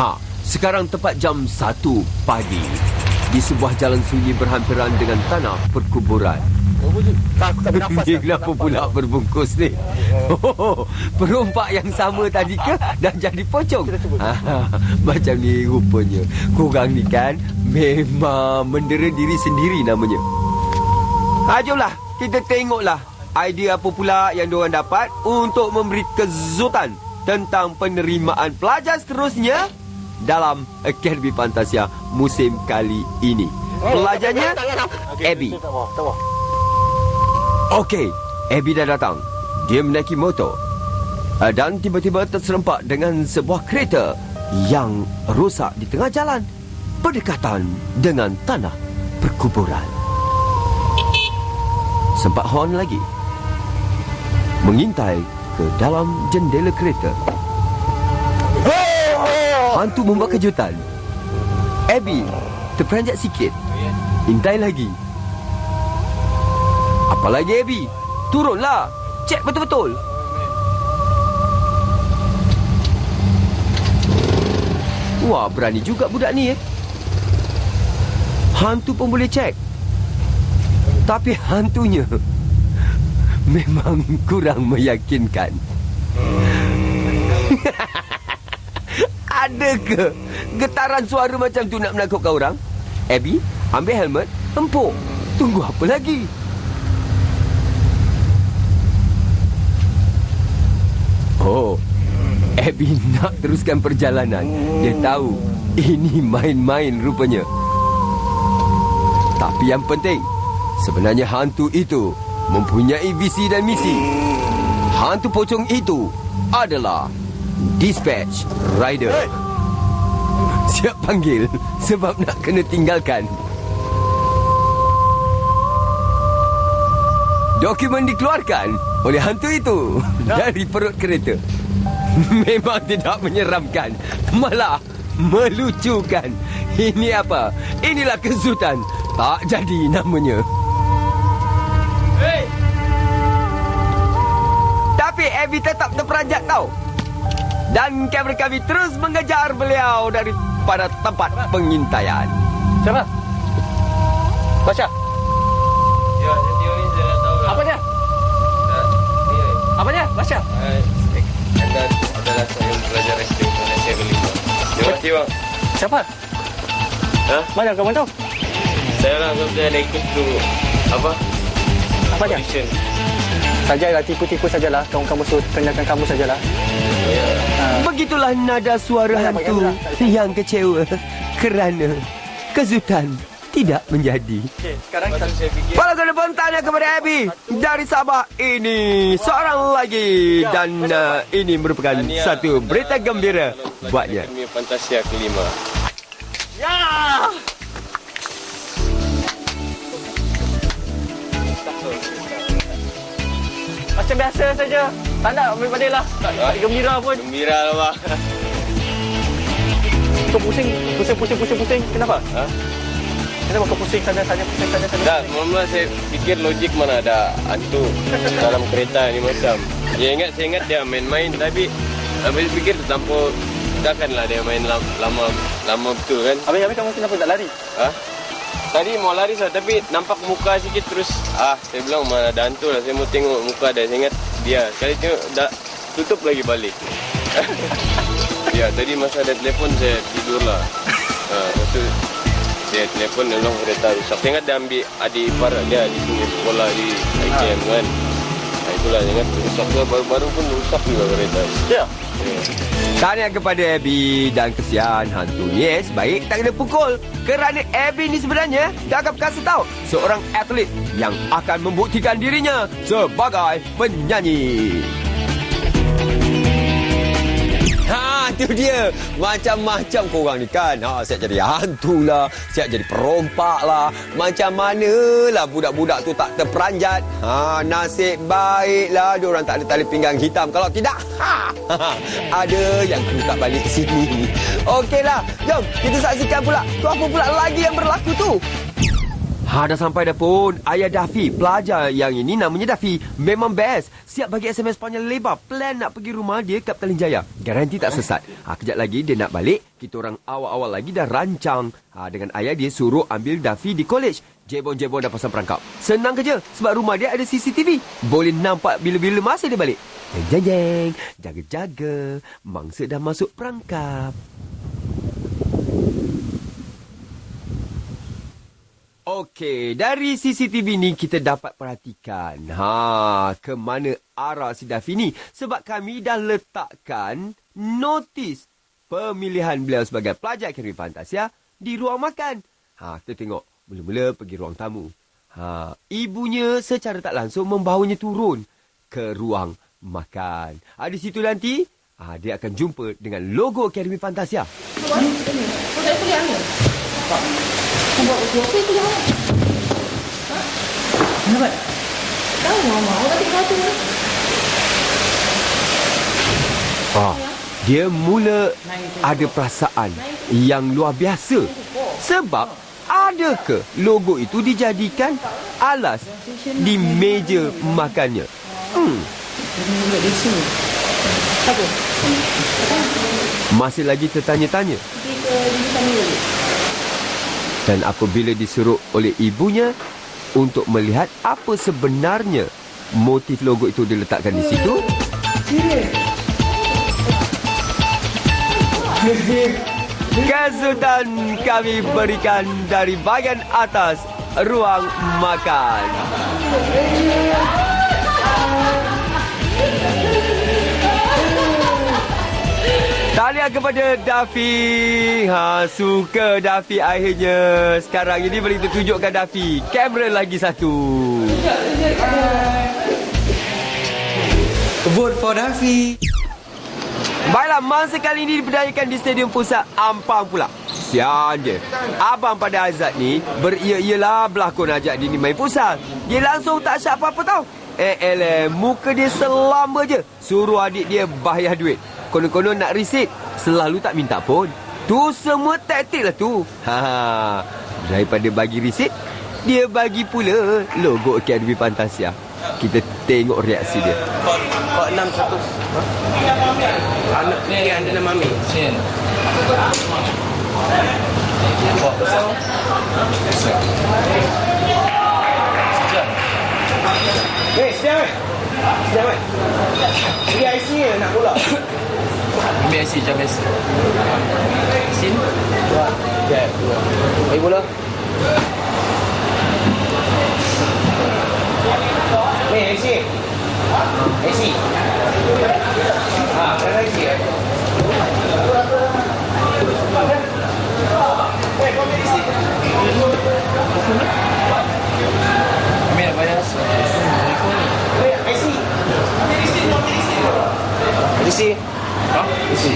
Ha, sekarang tepat jam 1 pagi. Di sebuah jalan sunyi berhampiran dengan tanah perkuburan. Tak, aku tak bernafas. Dia kenapa pula berbungkus ni? Oh, perompak yang sama tadi ke dah jadi pocong? Ha, macam ni rupanya. Korang ni kan memang mendera diri sendiri namanya. Ha, jomlah. Kita tengoklah idea apa pula yang diorang dapat untuk memberi kezutan tentang penerimaan pelajar seterusnya dalam Akademi Fantasia musim kali ini. Pelajarnya Abby. Okey, Abby dah datang. Dia menaiki motor. Ah, Dan tiba-tiba terserempak dengan sebuah kereta yang rosak di tengah jalan. Berdekatan dengan tanah perkuburan. Sempat horn lagi. Mengintai ke dalam jendela kereta. Hantu membuat kejutan. Abby terperanjat sikit. Intai lagi. Apa lagi Abby? Turunlah. Cek betul-betul. Wah, berani juga budak ni eh. Hantu pun boleh cek. Tapi hantunya memang kurang meyakinkan. Ada ke getaran suara macam tu nak menakutkan orang? Abby, ambil helmet, empuk. Tunggu apa lagi? Oh, Abby nak teruskan perjalanan. Dia tahu ini main-main rupanya. Tapi yang penting, sebenarnya hantu itu mempunyai visi dan misi. Hantu pocong itu adalah Dispatch Rider. Siap panggil sebab nak kena tinggalkan. Dokumen dikeluarkan oleh hantu itu dari perut kereta. Memang tidak menyeramkan, malah melucukan. Ini apa? Inilah kesutan. Tak jadi namanya. Hey! Tapi Abby tetap terperanjat tau. Dan kamera kami terus mengejar beliau daripada tempat pengintaian. Siapa? Basya, Ya, dia ni saya tahu lah. Tak, dia. Apanya? Basya. Ah, Anda adalah seorang pelajar SD Malaysia kelima. Terima kasih bang. Siapa? Hah? Mana kamu tahu? Saya lah sebab saya ikut tu apa? Apanya? Audition. Sajalah tipu-tipu sajalah. Kamu kamu suruh kenakan kamu sajalah. Ya. Begitulah nada suara hantu yang kecewa kerana kejutan tidak menjadi. Okey, sekarang tu saya fikir tanya kepada Abby dari Sabah ini seorang lagi dan uh, ini merupakan satu berita gembira buatnya. Fantasia kelima. Ya! Macam biasa saja. Tak nak ambil pandai lah. Tak tak gembira pun. Gembira lah bang. Kau pusing, pusing, pusing, pusing, pusing. Kenapa? Ha? Kenapa kau pusing sana, sana, pusing sana, sana? Tak, mula saya fikir logik mana ada hantu dalam kereta ni macam. Ya ingat, saya ingat dia main-main tapi habis fikir terlampau takkanlah dia main lama lama, lama betul kan. Habis, habis kamu kenapa tak lari? Ha? Tadi mau lari saya tapi nampak muka sikit terus ah saya bilang mana ada hantu lah saya mau tengok muka dia saya ingat dia sekali tengok dah tutup lagi balik. ya tadi masa ada telefon saya tidur lah. Ha, lepas tu dia telefon dia bilang kereta rusak. Saya ingat dia ambil adik ipar dia di sini sekolah di IKM kan. Itulah saya ingat rusak baru-baru pun rusak juga kereta. Ya. Ya. Tahniah kepada Abby dan kesian hantu Yes, baik tak kena pukul Kerana Abby ni sebenarnya Dah akan kasih tahu Seorang atlet yang akan membuktikan dirinya Sebagai penyanyi Ha, tu dia. Macam-macam korang ni kan. Ha, siap jadi hantu lah. Siap jadi perompak lah. Macam manalah budak-budak tu tak terperanjat. Ha, nasib baiklah diorang tak ada tali pinggang hitam. Kalau tidak, ha, ada yang kena tak balik sini. Okeylah, jom kita saksikan pula. Tu apa pula lagi yang berlaku tu? Ha dah sampai dah pun. Ayah Dafi, pelajar yang ini namanya Dafi. Memang best. Siap bagi SMS panjang lebar. Plan nak pergi rumah dia kat Petaling Jaya. Garanti tak sesat. Ha kejap lagi dia nak balik. Kita orang awal-awal lagi dah rancang. Ha dengan ayah dia suruh ambil Dafi di college. Jebon-jebon dah pasang perangkap. Senang kerja sebab rumah dia ada CCTV. Boleh nampak bila-bila masa dia balik. Jeng jeng jeng. Jaga-jaga. Mangsa dah masuk perangkap. Okey, dari CCTV ni kita dapat perhatikan ha ke mana arah si Dafi ni sebab kami dah letakkan notis pemilihan beliau sebagai pelajar akademi Fantasia di ruang makan. Ha, kita tengok mula-mula pergi ruang tamu. Ha, ibunya secara tak langsung membawanya turun ke ruang makan. Ha, di situ nanti ha, dia akan jumpa dengan logo Akademi Fantasia. Kau tak kuliah ni? Kau buat betul apa kuliah ni? Ha? Kenapa? Tahu mama, ni. Ah, dia mula ada perasaan yang luar biasa. Sebab ada ke logo itu dijadikan alas di meja makannya? Hmm, masih lagi tertanya-tanya. Pergi ke diri kami dulu. Dan apabila disuruh oleh ibunya untuk melihat apa sebenarnya motif logo itu diletakkan di situ, kesulitan kami berikan dari bahagian atas ruang makan. Kepada Dafi. Ha, suka Dafi akhirnya. Sekarang ini boleh kita tunjukkan Dafi. Kamera lagi satu. Vote for Dafi. Baiklah, masa kali ini diperdayakan di Stadium Pusat Ampang pula. Sian je. Abang pada Azad ni beria-ialah berlakon ajak dia ni main pusat. Dia langsung tak syak apa-apa tau. Eh, eh, muka dia selamba je. Suruh adik dia bayar duit. Konon-konon nak risit. Selalu tak minta pun. Tu semua taktik lah tu. Ha, daripada bagi risit, dia bagi pula logo Akademi Fantasia. Kita tengok reaksi dia. Kok 600. Anak ni ada nama Mami. Sin. Hei, sejam eh? Sejam eh? Beli IC ni nak bola. IC macam biasa. Sin. Ya, bagi bola. Ni IC. IC. Ha, ada IC eh? Eh, kau ambil IC. Ambil nak bayar. IC. Ambil IC, ambil IC. IC. Ha? Isi.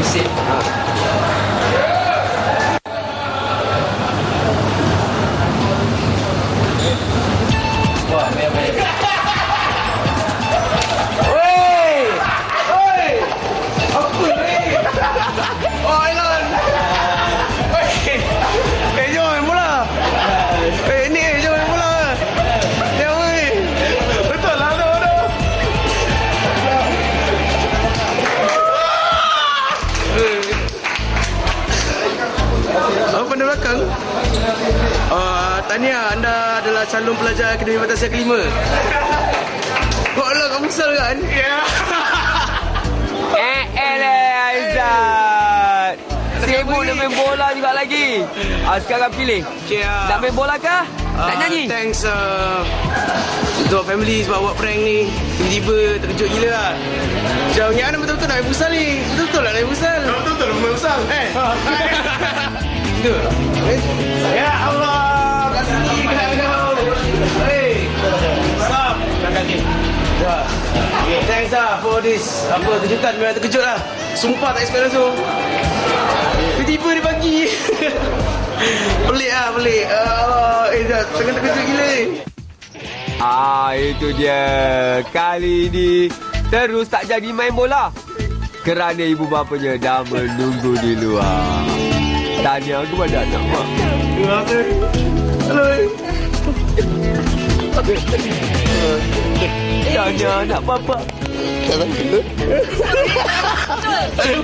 Isi. Wah, adalah calon pelajar Akademi Fantasia kelima. Kok lah kamu kesal kan? Ya. Eh, eh, Aizat. Sibuk nak main bola juga lagi. Ah, sekarang pilih. Yeah. Nak main bola kah? Nak nyanyi? Ah, Thanks uh, untuk family sebab buat prank ni. Tiba-tiba terkejut gila lah. Macam ni Ana betul-betul nak main futsal ni. Betul-betul nak main futsal. Betul-betul nak main futsal. Eh. Betul. Ya Allah. Ya. Okay, thanks lah for this. Apa kejutan memang terkejut lah. Sumpah tak expect langsung. Tiba-tiba dia bagi. pelik lah, pelik. Uh, eh, dah tengah terkejut gila ni. Ah, itu dia. Kali ini terus tak jadi main bola. Kerana ibu bapanya dah menunggu di luar. Tanya kepada anak mak. Terima kasih. Hello. Tanya anak bapa. Jangan kena. Lalu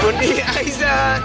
Budi Aizat.